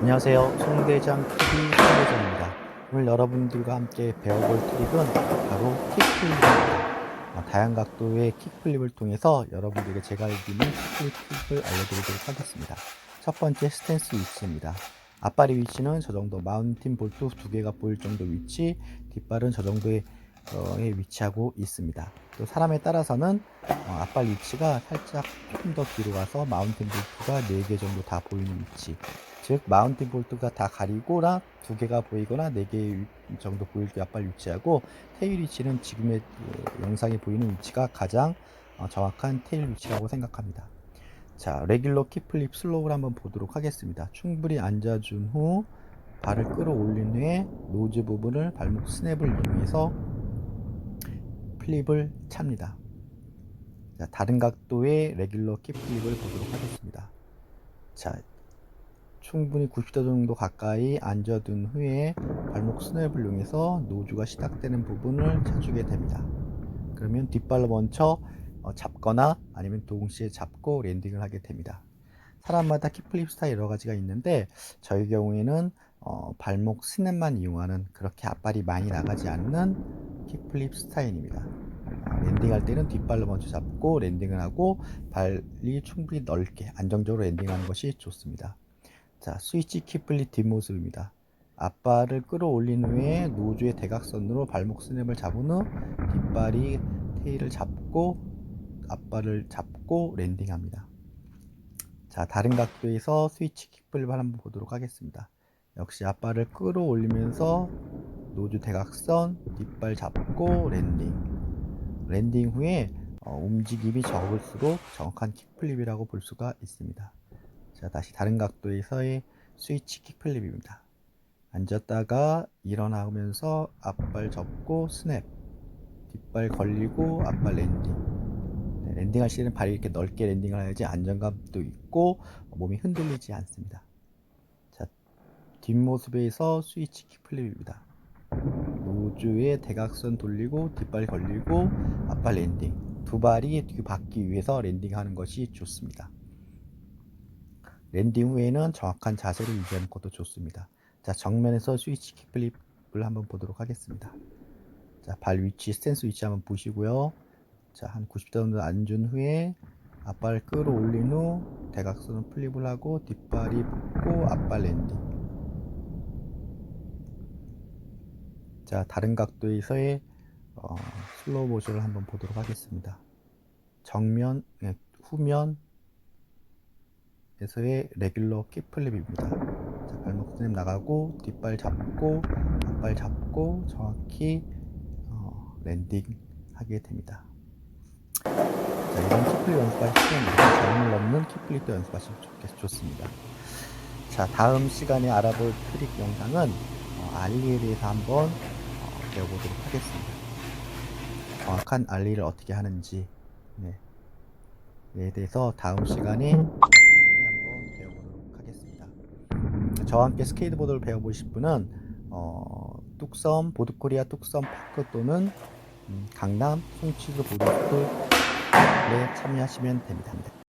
안녕하세요. 송대장 TV 송대장입니다. 오늘 여러분들과 함께 배워볼 트릭은 바로 킥플립입니다. 어, 다양한 각도의 킥플립을 통해서 여러분들에게 제가 알고 있는 킥플립 팁을 알려드리도록 하겠습니다. 첫 번째 스탠스 위치입니다. 앞발의 위치는 저 정도 마운틴 볼트 두 개가 보일 정도 위치, 뒷발은 저 정도의 어, 에 위치하고 있습니다. 또 사람에 따라서는 어, 앞발 위치가 살짝 조금 더 뒤로 가서 마운틴 볼트가 4개 정도 다 보이는 위치 즉 마운틴 볼트가 다 가리거나 두 개가 보이거나 네 개 정도 보일 때 앞발 위치하고 테일 위치는 지금의 그 영상에 보이는 위치가 가장 어, 정확한 테일 위치라고 생각합니다. 자, 레귤러 키플립 슬로우를 한번 보도록 하겠습니다. 충분히 앉아준 후 발을 끌어올린 후에 노즈 부분을 발목 스냅을 이용해서 플립을 찹니다. 자, 다른 각도의 레귤러 키플립을 보도록 하겠습니다. 자, 충분히 90도 정도 가까이 앉아둔 후에 발목 스냅을 이용해서 노즈가 시작되는 부분을 쳐주게 됩니다. 그러면 뒷발로 먼저 어, 잡거나 아니면 동시에 잡고 랜딩을 하게 됩니다. 사람마다 키플립 스타일 여러 가지가 있는데 저희 경우에는 어, 발목 스냅만 이용하는 그렇게 앞발이 많이 나가지 않는 킥플립 스타일입니다. 어, 랜딩할 때는 뒷발로 먼저 잡고 랜딩을 하고 발이 충분히 넓게 안정적으로 랜딩하는 것이 좋습니다. 자, 스위치 킥플립 뒷모습입니다. 앞발을 끌어올린 후에 노즈의 대각선으로 발목 스냅을 잡은 후 뒷발이 테일을 잡고 앞발을 잡고 랜딩합니다. 자, 다른 각도에서 스위치 킥플립을 한번 보도록 하겠습니다. 역시 앞발을 끌어올리면서 노즈 대각선, 뒷발 잡고 랜딩. 랜딩 후에 어, 움직임이 적을수록 정확한 킥플립이라고 볼 수가 있습니다. 자, 다시 다른 각도에서의 스위치 킥플립입니다. 앉았다가 일어나면서 앞발 접고 스냅, 뒷발 걸리고 앞발 랜딩. 네, 랜딩할 시에는 발이 이렇게 넓게 랜딩을 해야지 안정감도 있고 몸이 흔들리지 않습니다. 자, 뒷모습에서 스위치 킥플립입니다. 노즈의 대각선 돌리고 뒷발 걸리고 앞발 랜딩. 두 발이 뒤바퀴 위해서 랜딩하는 것이 좋습니다. 랜딩 후에는 정확한 자세를 유지하는 것도 좋습니다. 자, 정면에서 스위치 킥플립을 한번 보도록 하겠습니다. 자, 발 위치, 스탠스 위치 한번 보시고요. 자, 한 90도 정도 앉은 후에 앞발을 끌어올린 후 대각선을 플립을 하고 뒷발이 붙고 앞발 랜딩. 자, 다른 각도에서의 어, 슬로우 모션을 한번 보도록 하겠습니다. 정면, 네, 후면, 에서의 레귤러 키플립입니다. 자, 발목 스냅 나가고 뒷발 잡고 앞발 잡고 정확히 어, 랜딩 하게 됩니다. 자, 이런 키플립 때는 저음을 넘는 키플립도 연습하시면 좋겠, 좋습니다. 자, 다음 시간에 알아볼 트릭 영상은 어, 알리에 대해서 한번 어, 배워보도록 하겠습니다. 정확한 알리를 어떻게 하는지 네. 에 대해서 다음 시간에 충분히 한번 배워보도록 하겠습니다. 저와 함께 스케이트보드를 배워보실 분은 어, 뚝섬 보드코리아 뚝섬 파크 또는 음, 강남 송치그 보드스쿨에 참여하시면 됩니다.